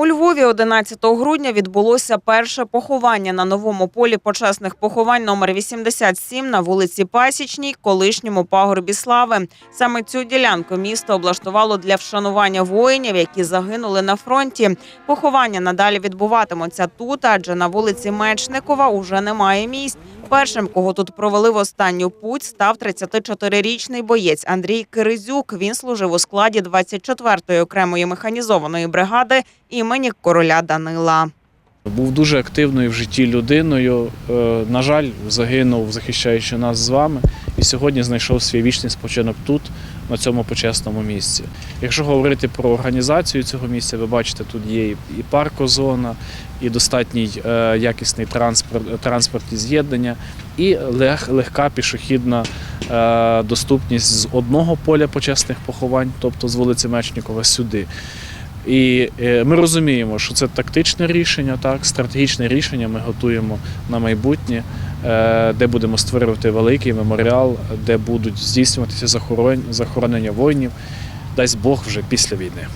11 грудня відбулося перше поховання на новому полі почесних поховань номер 87 на вулиці Пасічній, колишньому пагорбі слави. Саме цю ділянку місто облаштувало для вшанування воїнів, які загинули на фронті. Поховання надалі відбуватимуться тут, адже на вулиці Мечникова уже немає місць. Першим, кого тут провели в останню путь, став 34-річний боєць Андрій Киризюк. Він служив у складі 24-ї окремої механізованої бригади імені короля Данила. Був дуже активною в житті людиною. Е, На жаль, загинув, захищаючи нас з вами, і сьогодні знайшов свій вічний спочинок тут, на цьому почесному місці. Якщо говорити про організацію цього місця, ви бачите, тут є і паркозона, і достатній е, якісний транспорт, транспортні з'єднання, і лег, легка пішохідна е, доступність з одного поля почесних поховань, тобто з вулиці Мечникова сюди. І е, ми розуміємо, що це тактичне рішення, так, стратегічне рішення ми готуємо на майбутнє, е, де будемо створювати великий меморіал, де будуть здійснюватися захорон- захоронення воїнів, дасть Бог вже після війни.